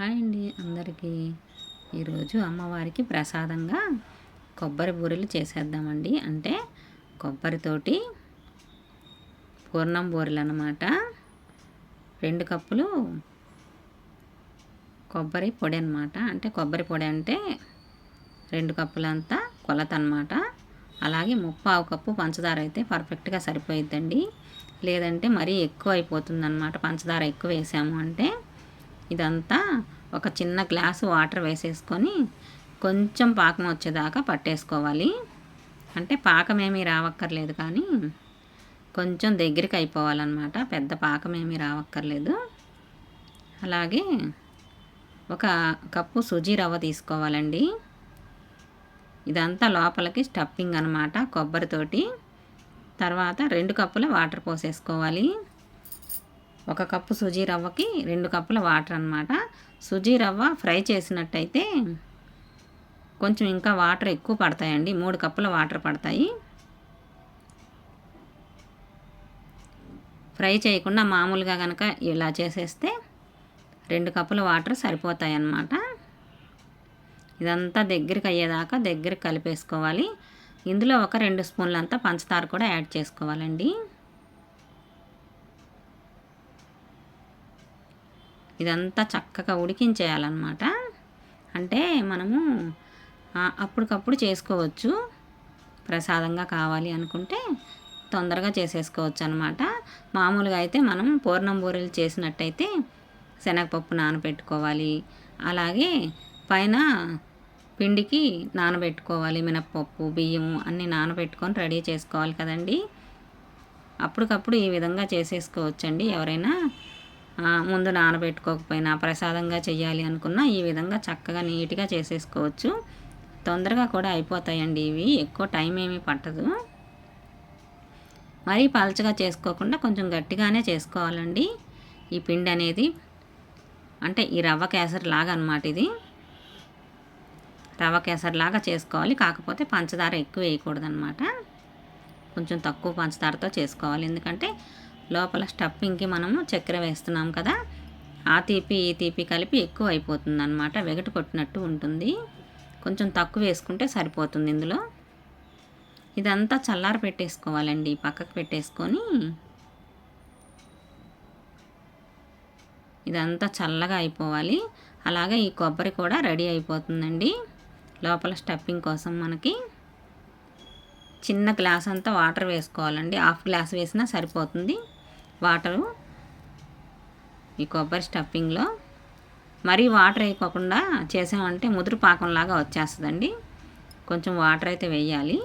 Hi అండి అందరికీ. ఈరోజు అమ్మవారికి ప్రసాదంగా కొబ్బరి బూరెలు చేసేద్దామండి. అంటే కొబ్బరితోటి పూర్ణం బూరెలు అన్నమాట. రెండు కప్పులు కొబ్బరి పొడి అనమాట అంటే కొబ్బరి పొడి అంటే రెండు కప్పులంతా కొలత అనమాట అలాగే ముప్పావు కప్పు పంచదార అయితే పర్ఫెక్ట్గా సరిపోయిద్దండి. లేదంటే మరీ ఎక్కువ అయిపోతుంది అనమాట పంచదార ఎక్కువ వేసాము అంటే ఇదంతా ఒక చిన్న గ్లాసు వాటర్ వేసేసుకొని కొంచెం పాకం వచ్చేదాకా పట్టేసుకోవాలి. అంటే పాకం ఏమీ రావక్కర్లేదు కానీ కొంచెం దగ్గరికి అయిపోవాలన్నమాట. పెద్ద పాకం ఏమీ రావక్కర్లేదు. అలాగే ఒక కప్పు సుజీ రవ్వ తీసుకోవాలండి. ఇదంతా లోపలికి స్టఫింగ్ అనమాట కొబ్బరితోటి. తర్వాత రెండు కప్పుల వాటర్ పోసేసుకోవాలి. ఒక కప్పు సుజీ రవ్వకి రెండు కప్పుల వాటర్ అనమాట సుజీ రవ్వ ఫ్రై చేసినట్టయితే కొంచెం ఇంకా వాటర్ ఎక్కువ పడతాయండి. మూడు కప్పుల వాటర్ పడతాయి. ఫ్రై చేయకుండా మామూలుగా కనుక ఇలా చేసేస్తే రెండు కప్పుల వాటర్ సరిపోతాయి అన్నమాట. ఇదంతా దగ్గరికి అయ్యేదాకా దగ్గరికి కలిపేసుకోవాలి. ఇందులో ఒక రెండు స్పూన్లంతా పంచదార కూడా యాడ్ చేసుకోవాలండి. ఇదంతా చక్కగా ఉడికించేయాలన్నమాట. అంటే మనము అప్పటికప్పుడు చేసుకోవచ్చు. ప్రసాదంగా కావాలి అనుకుంటే తొందరగా చేసేసుకోవచ్చు అనమాట మామూలుగా అయితే మనం పూర్ణం బూరెలు చేసినట్టయితే శనగపప్పు నానబెట్టుకోవాలి. అలాగే పైన పిండికి నానబెట్టుకోవాలి మినప్పప్పు బియ్యము అన్నీ నానబెట్టుకొని రెడీ చేసుకోవాలి కదండి. అప్పటికప్పుడు ఈ విధంగా చేసేసుకోవచ్చండి ఎవరైనా. ముందు నానబెట్టుకోకపోయినా ప్రసాదంగా చేయాలి అనుకున్నా ఈ విధంగా చక్కగా నీట్గా చేసేసుకోవచ్చు. తొందరగా కూడా అయిపోతాయండి ఇవి. ఎక్కువ టైం ఏమీ పట్టదు. మరీ పలచగా చేసుకోకుండా కొంచెం గట్టిగానే చేసుకోవాలండి. ఈ పిండి అనేది అంటే ఈ రవ్వ కేసరి లాగా అనమాట ఇది. రవ్వ కేసరి లాగా చేసుకోవాలి. కాకపోతే పంచదార ఎక్కువ వేయకూడదు అనమాట కొంచెం తక్కువ పంచదారతో చేసుకోవాలి. ఎందుకంటే లోపల స్టఫింగ్కి మనము చక్కెర వేస్తున్నాం కదా ఆ తీపి ఈ తీపి కలిపి ఎక్కువ అయిపోతుంది అనమాట వెగట కొట్టినట్టు ఉంటుంది. కొంచెం తక్కువ వేసుకుంటే సరిపోతుంది ఇందులో. ఇదంతా చల్లార పెట్టేసుకోవాలండి పక్కకు పెట్టేసుకొని. ఇదంతా చల్లగా అయిపోవాలి. అలాగే ఈ కొబ్బరి కూడా రెడీ అయిపోతుందండి. లోపల స్టఫింగ్ కోసం మనకి చిన్న గ్లాస్ అంతా వాటర్ వేసుకోవాలండి. హాఫ్ గ్లాస్ వేసినా సరిపోతుంది. వాటరు ఈ కొబ్బరి స్టఫింగ్లో. మరీ వాటర్ వేయకోకుండా చేసామంటే ముదురు పాకంలాగా వచ్చేస్తుందండి. కొంచెం వాటర్ అయితే వేయాలి.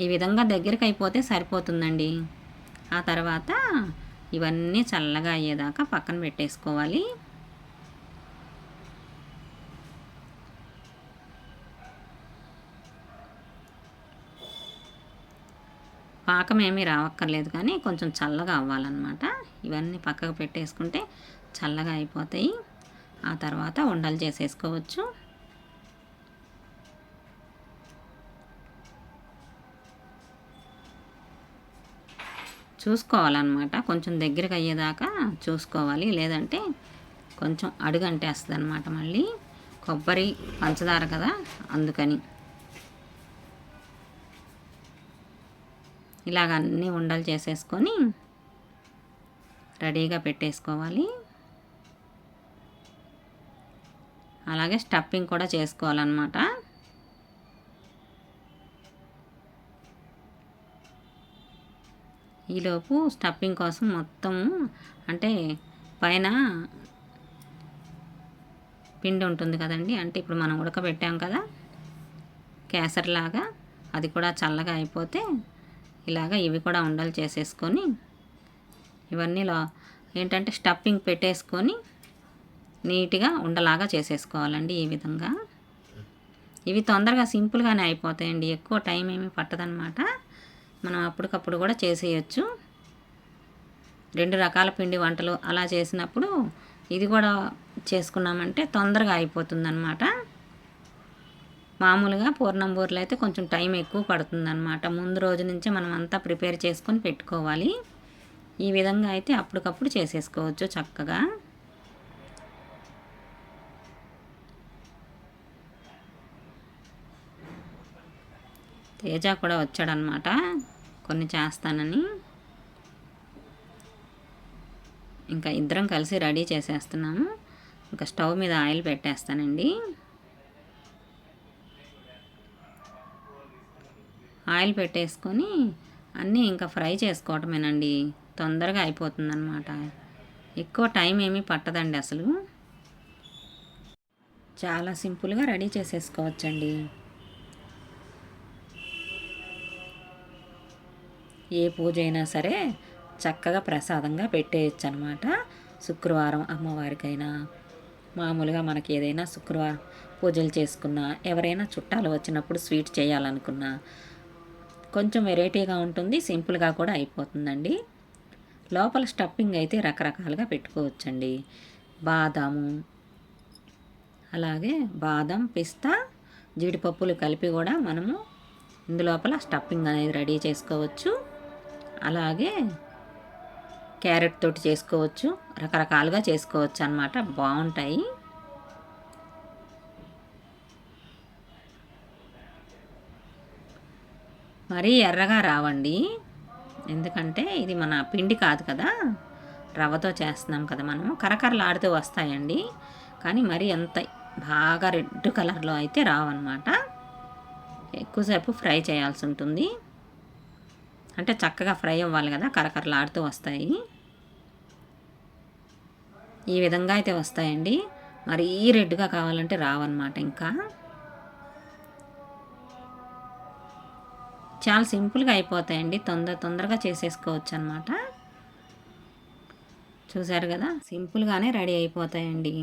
ఈ విధంగా దగ్గరికి అయిపోతే సరిపోతుందండి. ఆ తర్వాత ఇవన్నీ చల్లగా అయ్యేదాకా పక్కన పెట్టేసుకోవాలి. పాకం ఏమీ రావక్కర్లేదు కానీ కొంచెం చల్లగా అవ్వాలన్నమాట. ఇవన్నీ పక్కకు పెట్టేసుకుంటే చల్లగా అయిపోతాయి. ఆ తర్వాత ఉండలు చేసేసుకోవచ్చు. చూసుకోవాలన్నమాట. కొంచెం దగ్గరకు అయ్యేదాకా చూసుకోవాలి. లేదంటే కొంచెం అడుగంటేస్తుంది అనమాట మళ్ళీ. కొబ్బరి పంచదార కదా అందుకని. ఇలాగ అన్నీ ఉండలు చేసేసుకొని రెడీగా పెట్టేసుకోవాలి. అలాగే స్టఫింగ్ కూడా చేసుకోవాలన్నమాట. ఈలోపు స్టఫింగ్ కోసం మొత్తము అంటే పైన పిండి ఉంటుంది కదండి అంటే ఇప్పుడు మనం ఉడకబెట్టాం కదా కేసరిలాగా అది కూడా చల్లగా అయిపోతే ఇలాగ ఇవి కూడా ఉండలు చేసేసుకొని ఇవన్నీ ఏంటంటే స్టఫింగ్ పెట్టేసుకొని నీట్గా ఉండలాగా చేసేసుకోవాలండి ఈ విధంగా. ఇవి తొందరగా సింపుల్గానే అయిపోతాయండి. ఎక్కువ టైం ఏమీ పట్టదనమాట మనం అప్పటికప్పుడు కూడా చేసేయచ్చు. రెండు రకాల పిండి వంటలు అలా చేసినప్పుడు ఇది కూడా చేసుకున్నామంటే తొందరగా అయిపోతుందన్నమాట. మామూలుగా పూర్ణం బూరలు అయితే కొంచెం టైం ఎక్కువ పడుతుందన్నమాట. ముందు రోజు నుంచే మనం అంతా ప్రిపేర్ చేసుకొని పెట్టుకోవాలి. ఈ విధంగా అయితే అప్పటికప్పుడు చేసేసుకోవచ్చు చక్కగా. తేజ కూడా వచ్చాడనమాట కొన్ని చేస్తానని. ఇంకా ఇద్దరం కలిసి రెడీ చేసేస్తున్నాము. ఇంకా స్టవ్ మీద ఆయిల్ పెట్టేస్తానండి. ఆయిల్ పెట్టేసుకొని అన్నీ ఇంకా ఫ్రై చేసుకోవటమేనండి. తొందరగా అయిపోతుందన్నమాట. ఎక్కువ టైం ఏమీ పట్టదండి అసలు. చాలా సింపుల్గా రెడీ చేసేసుకోవచ్చండి. ఏ పూజ అయినా సరే చక్కగా ప్రసాదంగా పెట్టేయచ్చు అనమాట శుక్రవారం అమ్మవారికైనా మామూలుగా మనకి ఏదైనా శుక్రవారం పూజలు చేసుకున్నా ఎవరైనా చుట్టాలు వచ్చినప్పుడు స్వీట్ చేయాలనుకున్నా కొంచెం వెరైటీగా ఉంటుంది సింపుల్గా కూడా అయిపోతుందండి. లోపల స్టఫింగ్ అయితే రకరకాలుగా పెట్టుకోవచ్చండి. బాదాము అలాగే బాదం పిస్తా జీడిపప్పులు కలిపి కూడా మనము ఇందులోపల స్టఫింగ్ అనేది రెడీ చేసుకోవచ్చు. అలాగే క్యారెట్ తోటి చేసుకోవచ్చు రకరకాలుగా చేసుకోవచ్చు అనమాట బాగుంటాయి మరీ ఎర్రగా రావండి. ఎందుకంటే ఇది మన పిండి కాదు కదా. రవ్వతో చేస్తున్నాం కదా మనము. కరకరలాడుతూ వస్తాయండి. కానీ మరీ ఎంత బాగా రెడ్ కలర్లో అయితే రావన్నమాట. ఎక్కువసేపు ఫ్రై చేయాల్సి ఉంటుంది. అంటే చక్కగా ఫ్రై అవ్వాలి కదా. కరకరలాడుతూ వస్తాయి. ఈ విధంగా అయితే వస్తాయండి. మరీ రెడ్గా కావాలంటే రావన్నమాట ఇంకా. చాలా సింపుల్గా అయిపోతాయండి. తొందర తొందరగా చేసేసుకోవచ్చు అనమాట చూసారు కదా? సింపుల్గానే రెడీ అయిపోతాయండి.